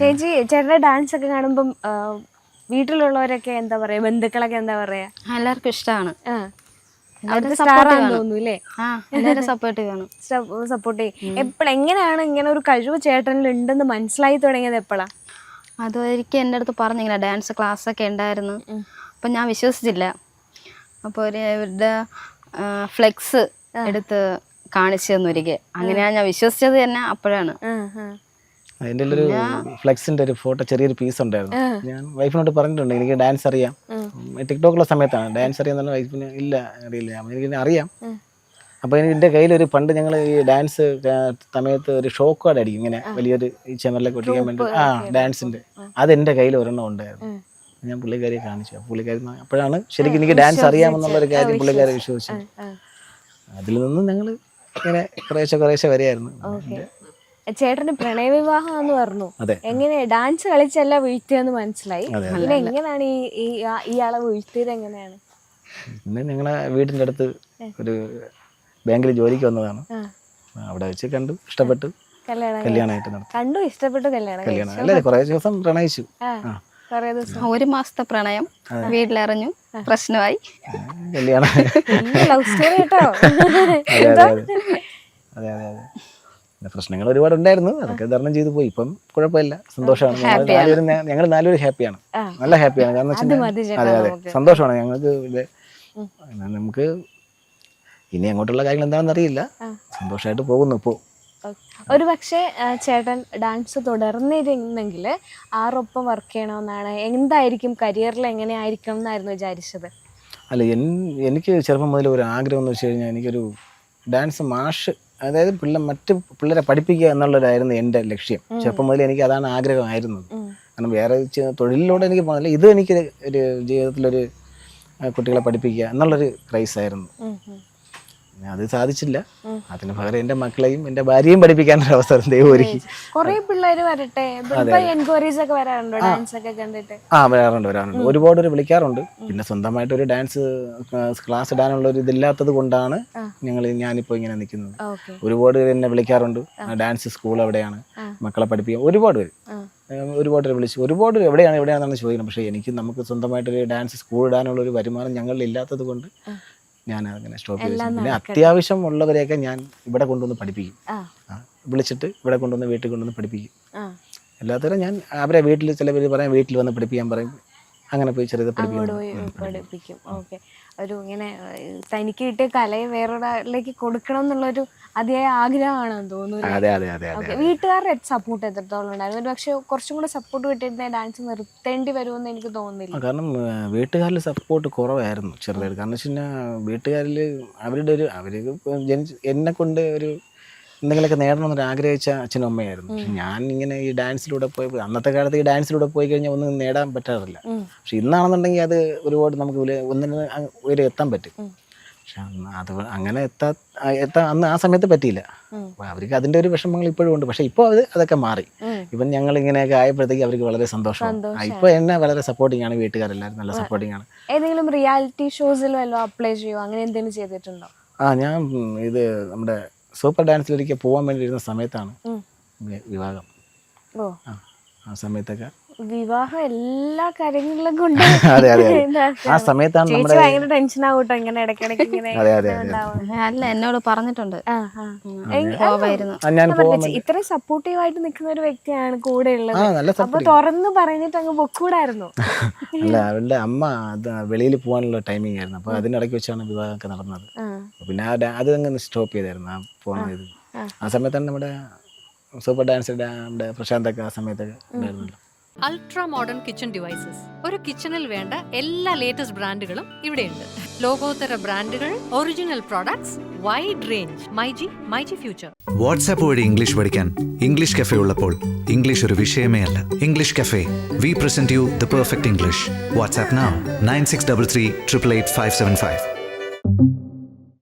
ചേച്ചി ചേട്ടന്റെ ഡാൻസ് ഒക്കെ കാണുമ്പം ആ, വീട്ടിലുള്ളവരൊക്കെ എന്താ പറയാ? ബന്ധുക്കളൊക്കെ എന്താ പറയാ? എല്ലാവർക്കും ഇഷ്ടമാണ്. ആ. എല്ലാവരും അവിടുത്തെ support സ്റ്റാറാന്ന് തോന്നുന്നു അല്ലേ? ആ എല്ലാവരും സപ്പോർട്ട് ചെയ്യും. എപ്പോഴും എങ്ങനെയാണ് ഇങ്ങനെ ഒരു കഴിവ് ചേട്ടനിൽ ഉണ്ടെന്ന് മനസ്സിലായി തുടങ്ങിയത് എപ്പോഴാ അത് ഒരിക്കൽ എന്റെ അടുത്ത് പറഞ്ഞു ഇങ്ങനെ ഡാൻസ് ക്ലാസ് ഒക്കെ ഉണ്ടായിരുന്നു. അപ്പം ഞാൻ വിശ്വസിച്ചില്ല. അപ്പോൾ ഒരു ഇവരുടെ ഫ്ലെക്സ് എടുത്ത് കാണിച്ചു തന്നു ഒരിക്കൽ. അങ്ങനെയാണ് ഞാൻ വിശ്വസിച്ചത് തന്നെ അപ്പോഴാണ്. അതിന്റെ ഒരു ഫ്ലെക്സിന്റെ ഒരു ഫോട്ടോ ചെറിയൊരു പീസ് ഉണ്ടായിരുന്നു. ഞാൻ വൈഫിനോട് പറഞ്ഞിട്ടുണ്ട് എനിക്ക് ഡാൻസ് അറിയാം. ടിക്ടോക്കുള്ള സമയത്താണ്. ഡാൻസ് അറിയാന്നുള്ള വൈഫിന് ഇല്ല അറിയില്ല. എനിക്ക് അറിയാം. അപ്പോൾ എന്റെ കയ്യിലൊരു പണ്ട് ഞങ്ങൾ ഈ ഡാൻസ് സമയത്ത് ഒരു ഷോക്ക് കാർഡ് അടിക്കും ഇങ്ങനെ വലിയൊരു ഈ ചെമറിലൊക്കെ ഒട്ടിക്കാൻ വേണ്ടി. ആ ഡാൻസിന്റെ അത് എന്റെ കയ്യിൽ ഒരെണ്ണം ഉണ്ടായിരുന്നു. ഞാൻ പുള്ളിക്കാരിയെ കാണിച്ചു. പുള്ളിക്കാരി അപ്പോഴാണ് ശരിക്കും എനിക്ക് ഡാൻസ് അറിയാമെന്നുള്ള ഒരു കാര്യം പുള്ളിക്കാരെ വിശ്വസിച്ചു. അതിൽ നിന്ന് ഞങ്ങൾ ഇങ്ങനെ കുറേശ്ശെ കുറേശ്ശെ വരെയായിരുന്നു ചേട്ടന് പ്രണയവിവാഹം എന്ന് പറഞ്ഞു എങ്ങനെ ഡാൻസ് കളിച്ചല്ല വീഴ്ത്തിയെന്ന് മനസ്സിലായി. പിന്നെ എങ്ങനെയാണ് ഈ ഇയാളെ വീഴ്ത്തിയത് എങ്ങനെയാണ്? പിന്നെ ഞങ്ങളെ വീടിന്റെ അടുത്ത് ഒരു ബാങ്കിൽ ജോലിക്ക് വന്നതാണ്. അവിടെ വെച്ച് കണ്ടു ഇഷ്ടപ്പെട്ടു. കല്യാണമായിട്ട് കണ്ടു ഇഷ്ടപ്പെട്ടു കല്യാണം കല്യാണം. അല്ലേ കുറേ ദിവസം പ്രണയിച്ചു. ഒരു മാസത്തെ പ്രണയം വീട്ടിലറിഞ്ഞു പ്രശ്നമായി. കല്യാണം. ലവ് സ്റ്റോറി കേട്ടോ. അതെ അതെ അതെ. പിന്നെ പ്രശ്നങ്ങൾ ഒരുപാട് ഉണ്ടായിരുന്നു അതൊക്കെ തരണം ചെയ്തു പോയി. ഇപ്പം കുഴപ്പമില്ല. സന്തോഷമാണ്. ഞങ്ങൾ നാലുപേരും ഞങ്ങൾ നാലുപേരും ഹാപ്പിയാണ്. നല്ല ഹാപ്പിയാണ്. കാരണം വെച്ചാൽ അതെ അതെ. സന്തോഷമാണ്. ഞങ്ങൾക്ക് ഇത് നമുക്ക് ഇനി അങ്ങോട്ടുള്ള കാര്യങ്ങൾ എന്താണെന്ന് അറിയില്ല. സന്തോഷമായിട്ട് പോകുന്നു ഇപ്പോൾ ഒരു പക്ഷേ ചേട്ടൻ ഡാൻസ് തുടർന്നിരുന്നെങ്കിൽ ആറൊപ്പം വർക്ക് ചെയ്യണമെന്നാണ് എന്തായിരിക്കും കരിയറിൽ എങ്ങനെയായിരിക്കണം എന്നായിരുന്നു വിചാരിച്ചത്? അല്ല എനിക്ക് ചെറുപ്പം മുതൽ ഒരു ആഗ്രഹം എന്ന് വെച്ച് കഴിഞ്ഞാൽ എനിക്കൊരു ഡാൻസ് മാഷ് അതായത് പിള്ളേർ മറ്റ് പിള്ളേരെ പഠിപ്പിക്കുക എന്നുള്ളതായിരുന്നു എന്റെ ലക്ഷ്യം. ചെറുപ്പം മുതൽ എനിക്ക് അതാണ് ആഗ്രഹമായിരുന്നത്. കാരണം വേറെ തൊഴിലിലൂടെ എനിക്ക് പോകുന്നില്ല ഇത് എനിക്ക് ഒരു ജീവിതത്തിലൊരു കുട്ടികളെ പഠിപ്പിക്കുക എന്നുള്ളൊരു ക്രൈസ് ആയിരുന്നു അത് സാധിച്ചില്ല. അതിന് പകരം എന്റെ മക്കളെയും എന്റെ ഭാര്യയും പഠിപ്പിക്കാനൊരു അവസരം ദൈവം ഒരുക്കി. കുറേ പിള്ളേര് വരട്ടെ? എൻക്വയറീസ് ഒക്കെ വരാറുണ്ടോ? ഡാൻസ് ഒക്കെ കണ്ടിട്ട്? ആ വരാറുണ്ട് വരാറുണ്ട്. ഒരുപാട് പേര് വിളിക്കാറുണ്ട്. പിന്നെ സ്വന്തമായിട്ട് ഒരു ഡാൻസ് ക്ലാസ് ഇടാനുള്ള ഒരു ഇതില്ലാത്തത് കൊണ്ടാണ് ഞങ്ങൾ ഞാനിപ്പോ ഇങ്ങനെ നിൽക്കുന്നത്. ഒരുപാട് പേര് എന്നെ വിളിക്കാറുണ്ട്. ഡാൻസ് സ്കൂൾ എവിടെയാണ് മക്കളെ പഠിപ്പിക്കാൻ. ഒരുപാട് പേര്. ഒരുപാട് പേര് വിളിച്ചു. ഒരുപാട് പേര് എവിടെയാണ് എവിടെയാണെന്നാണ് ചോദിക്കുന്നത്. പക്ഷേ എനിക്ക് നമുക്ക് സ്വന്തമായിട്ടൊരു ഡാൻസ് സ്കൂൾ ഇടാനുള്ള ഒരു വരുമാനം ഞങ്ങളിൽ ഇല്ലാത്തത് കൊണ്ട് ഞാൻ അങ്ങനെ സ്റ്റോപ്പ് ചെയ്തു പിന്നെ അത്യാവശ്യം ഉള്ളവരെയൊക്കെ ഞാൻ ഇവിടെ കൊണ്ടുവന്ന് പഠിപ്പിക്കും. വിളിച്ചിട്ട് ഇവിടെ കൊണ്ടുവന്ന് വീട്ടിൽ കൊണ്ടുവന്ന് പഠിപ്പിക്കും. ആ. അല്ലാത്തവരെ ഞാൻ അവരെ വീട്ടിൽ ചില പേര് പറയാം വീട്ടിൽ വന്ന് പഠിപ്പിക്കാൻ പറയും. അങ്ങനെ പോയി ചെറുത് അങ്ങോട്ട് പഠിപ്പിക്കും പോയി പഠിപ്പിക്കും. ഓക്കെ. ഒരു ഇങ്ങനെ തനിക്ക് കിട്ടിയ കലയെ വേറൊരാളിലേക്ക് കൊടുക്കണം എന്നുള്ളൊരു അതിയായ ആഗ്രഹമാണെന്ന് തോന്നുന്നു അതെ അതെ അതെ അതെ ഓക്കെ. വീട്ടുകാരുടെ സപ്പോർട്ട് എത്രത്തോളം ഉണ്ടായിരുന്നു? ഒരു പക്ഷെ കുറച്ചും കൂടെ സപ്പോർട്ട് കിട്ടിയിരുന്ന ഡാൻസ് നിർത്തേണ്ടി വരുമെന്ന് എനിക്ക് തോന്നുന്നില്ല. ആ, കാരണം വീട്ടുകാരിൽ സപ്പോർട്ട് കുറവായിരുന്നു ചെറുതായിട്ട്. കാരണം വെച്ച് കഴിഞ്ഞാൽ വീട്ടുകാരിൽ അവരുടെ ഒരു അവർ ജനിച്ച് എന്നെ കൊണ്ട് ഒരു എന്തെങ്കിലുമൊക്കെ നേടണമെന്ന് ആഗ്രഹിച്ച അച്ഛനും അമ്മയായിരുന്നു. പക്ഷെ ഞാൻ ഇങ്ങനെ ഈ ഡാൻസിലൂടെ പോയി അന്നത്തെ കാലത്ത് ഈ ഡാൻസിലൂടെ പോയി കഴിഞ്ഞാൽ ഒന്നും നേടാൻ പറ്റാറില്ല. പക്ഷെ ഇന്നാണെന്നുണ്ടെങ്കിൽ അത് ഒരുപാട് നമുക്ക് ഒന്നിന് ഉയരെ എത്താൻ പറ്റും. പക്ഷെ അന്ന് അത് അങ്ങനെ എത്താ എത്താ എത്താൻ അന്ന് ആ സമയത്ത് പറ്റിയില്ല. അപ്പോൾ അവർക്ക് അതിന്റെ ഒരു വിഷമങ്ങൾ ഇപ്പോഴും ഉണ്ട്. പക്ഷെ ഇപ്പോൾ അത് അതൊക്കെ മാറി. ഇപ്പം ഞങ്ങൾ ഇങ്ങനെയൊക്കെ ആയപ്പോഴത്തേക്ക് അവർക്ക് വളരെ സന്തോഷം ഇപ്പോൾ എന്നെ വളരെ സപ്പോർട്ടിങ് ആണ് വീട്ടുകാരെല്ലാവരും. നല്ല സപ്പോർട്ടിങ് ആണ്. ഏതെങ്കിലും റിയാലിറ്റി ഷോസിൽ വല്ലതും അപ്ലൈ ചെയ്യുമോ അങ്ങനെ എന്തെങ്കിലും ചെയ്തിട്ടുണ്ടോ? ആ ഞാൻ ഇത് നമ്മുടെ സൂപ്പർ ഡാൻസിലൊരിക്കൽ പോകാൻ വേണ്ടി ഇരുന്ന സമയത്താണ് വിവാഹം. ഓ. ആ സമയത്തൊക്കെ. വിവാഹം എല്ലാ കാര്യങ്ങളിലും കൊണ്ട് അതെ അതെ ആ സമയത്താണ് നമ്മുടെ ഭയങ്കര ടെൻഷൻ ആവട്ടോ ഇങ്ങനെ ഇടയ്ക്കിടയ്ക്ക് ഇങ്ങനെ അതെ അതെ അതെ അല്ല എന്നോട് പറഞ്ഞിട്ടുണ്ട്. ഇത്രയും സപ്പോർട്ടീവ് ആയിട്ട് നിൽക്കുന്ന ഒരു വ്യക്തിയാണ് കൂടെ ഉള്ളത്. അപ്പൊ തുറന്ന് പറഞ്ഞിട്ട് അങ്ങ് പൊക്കൂടായിരുന്നു. അല്ല അവളുടെ അമ്മ വെളിയിൽ പോകാനുള്ള ടൈമിംഗ് ആയിരുന്നു. അപ്പൊ അതിനിടയ്ക്ക് വെച്ചാണ് വിവാഹമൊക്കെ നടന്നത്. പിന്നെ ആ ഡാ- അത് അങ്ങ് സ്റ്റോപ്പ് ചെയ്തായിരുന്നു ആ പോകുന്നത് ആ സമയത്താണ് നമ്മുടെ സൂപ്പർ ഡാൻസ് നമ്മുടെ പ്രശാന്തൊക്കെ ആ സമയത്തൊക്കെ ഉണ്ടായിരുന്നല്ലോ അൾട്രാ മോഡേൺ കിച്ചൺ ഡിവൈസസ്. ഒരു കിച്ചണിൽ വേണ്ട എല്ലാ ലേറ്റസ്റ്റ് ബ്രാൻഡുകളും ഇവിടെയുണ്ട്. ലോകോത്തര ബ്രാൻഡുകൾ original products wide range myG myG future. WhatsApp വഴി ഇംഗ്ലീഷ് പഠിക്കാൻ ഇംഗ്ലീഷ് കഫേ ഉള്ളപ്പോൾ ഇംഗ്ലീഷ് ഒരു വിഷയമേ അല്ല. English cafe. We present you the perfect English WhatsApp nine six double three triple eight five seven five